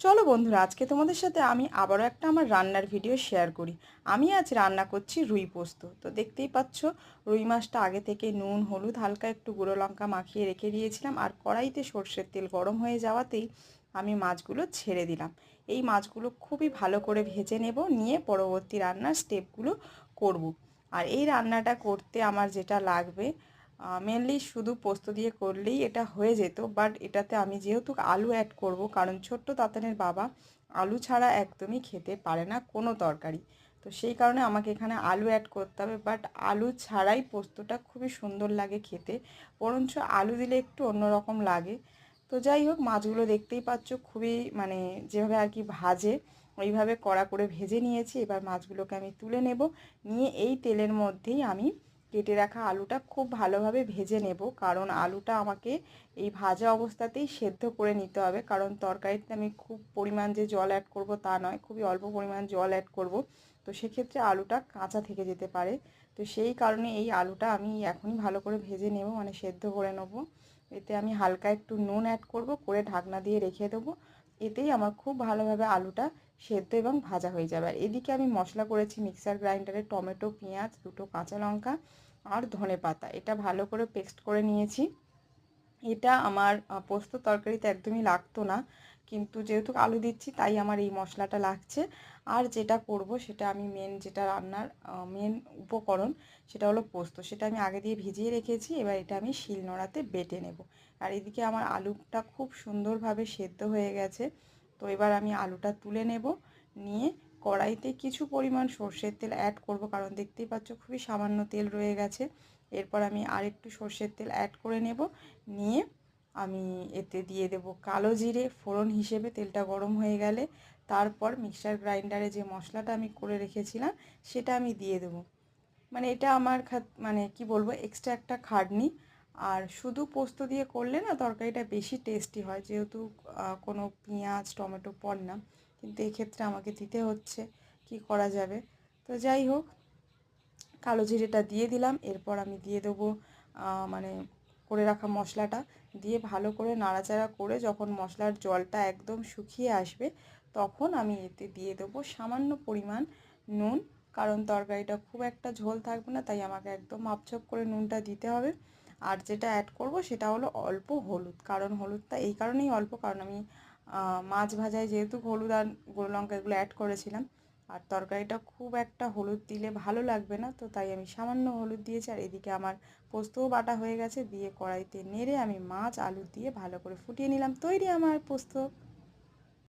চলো বন্ধুরা, আজকে তোমাদের সাথে আমি আবারও একটা আমার রান্নার ভিডিও শেয়ার করি। আমি আজ রান্না করছি রুই পোস্ত। তো দেখতেই পাচ্ছ, রুই মাছটা আগে থেকে নুন, হলুদ, হালকা একটু গুঁড়ো লঙ্কা মাখিয়ে রেখে দিয়েছিলাম আর কড়াইতে সর্ষের তেল গরম হয়ে যাওয়াতেই আমি মাছগুলো ছেড়ে দিলাম। এই মাছগুলো খুবই ভালো করে ভেজে নেব, নিয়ে পরবর্তী রান্নার স্টেপগুলো করব। আর এই রান্নাটা করতে আমার যেটা লাগবে মেনলি শুধু পোস্ত দিয়ে করলেই এটা হয়ে যেত বাট এটাতে আমি যেহেতু আলু অ্যাড করব, কারণ ছোট্ট তাতানের বাবা আলু ছাড়া একদমই খেতে পারে না কোনো তরকারি। তো সেই কারণে আমাকে এখানে আলু অ্যাড করতে হবে বাট আলু ছাড়াই পোস্তটা খুবই সুন্দর লাগে খেতে, বরঞ্চ আলু দিলে একটু অন্যরকম লাগে। তো যাই হোক, মাছগুলো দেখতেই পাচ্ছ খুবই মানে যেভাবে আর কি ভাজে ওইভাবে কড়া করে ভেজে নিয়েছি, এবার মাছগুলোকে আমি তুলে নেব, নিয়ে এই তেলের মধ্যেই আমি কেটে রাখা আলুটা খুব ভালোভাবে ভেজে নেব। কারণ আলুটা আমাকে এই ভাজা অবস্থাতেই সেদ্ধ করে নিতে হবে। কারণ তরকারিতে আমি খুব পরিমাণ যে জল অ্যাড করব তা নয়, খুবই অল্প পরিমাণ জল অ্যাড করব। তো সেক্ষেত্রে আলুটা কাঁচা থেকে যেতে পারে। তো সেই কারণে এই আলুটা আমি এখনই ভালো করে ভেজে নেব মানে সেদ্ধ করে নেব। এতে আমি হালকা একটু নুন অ্যাড করব, করে ঢাকনা দিয়ে রেখে দেবো। এতেই আমার খুব ভালোভাবে আলুটা সেদ্ধ এবং ভাজা হয়ে যাবে। আর এদিকে আমি মশলা করেছি মিক্সার গ্রাইন্ডারে টমেটো, পেঁয়াজ, দুটো কাঁচা লঙ্কা আর ধনে পাতা। এটা ভালো করে পেস্ট করে নিয়েছি। এটা আমার পোস্ত তরকারিতে একদমই লাগতো না। কিন্তু যেহেতু আলু দিচ্ছি, তাই আমার এই মশলাটা লাগছে। আর যেটা করব সেটা আমি মেন যেটা রান্নার মেন উপকরণ সেটা হলো পোস্ত। সেটা আমি আগে দিয়ে ভিজিয়ে রেখেছি, এবার এটা আমি শিল নোড়াতে বেটে নেব। আর এদিকে আমার আলুটা খুব সুন্দরভাবে সেদ্ধ হয়ে গেছে। তো এবার আমি আলুটা তুলে নেব, নিয়ে কড়াইতে কিছু পরিমাণ সর্ষের তেল অ্যাড করব, কারণ দেখতেই পাচ্ছ খুবই সামান্য তেল রয়ে গেছে। এরপর আমি আরেকটু সর্ষের তেল অ্যাড করে নেব, নিয়ে আমি এতে দিয়ে দেব কালো জিরে, ফোড়ন হিসেবে তেলটা গরম হয়ে গেলে। তারপর মিক্সার গ্রাইন্ডারে যে মশলাটা আমি করে রেখেছিলাম, সেটা আমি দিয়ে দেব। মানে এটা আমার মানে কি বলব এক্সট্রা একটা খাটনি। আর শুধু পোস্ত দিয়ে করলে না তরকারিটা বেশি টেস্টি হয়, যেহেতু কোনো পেঁয়াজ, টমেটো পড় না। কিন্তু এক্ষেত্রে আমাকে দিতে হচ্ছে, কি করা যাবে? তো যাই হোক, কালো জিরেটা দিয়ে দিলাম। এরপর আমি দিয়ে দেবো মানে করে রাখা মশলাটা দিয়ে ভালো করে নাড়াচাড়া করে যখন মশলার জলটা একদম শুকিয়ে আসবে, তখন আমি এতে দিয়ে দেবো সামান্য পরিমাণ নুন। কারণ তরকারিটা খুব একটা ঝোল থাকবে না, তাই আমাকে একদম মাপছপ করে নুনটা দিতে হবে। আর যেটা অ্যাড করব সেটা হলো অল্প হলুদ। কারণ হলুদটা এই কারণেই অল্প, কারণ আমি মাছ ভাজায় যেহেতু হলুদ আর গোল লঙ্কা এগুলো অ্যাড করেছিলাম আর তরকারিটা খুব একটা হলুদ দিলে ভালো লাগবে না, তো তাই আমি সামান্য হলুদ দিয়েছি আর এদিকে আমার পোস্তও বাটা হয়ে গেছে, দিয়ে কড়াইতে নেড়ে আমি মাছ, আলু দিয়ে ভালো করে ফুটিয়ে নিলাম। তৈরি আমার পোস্ত।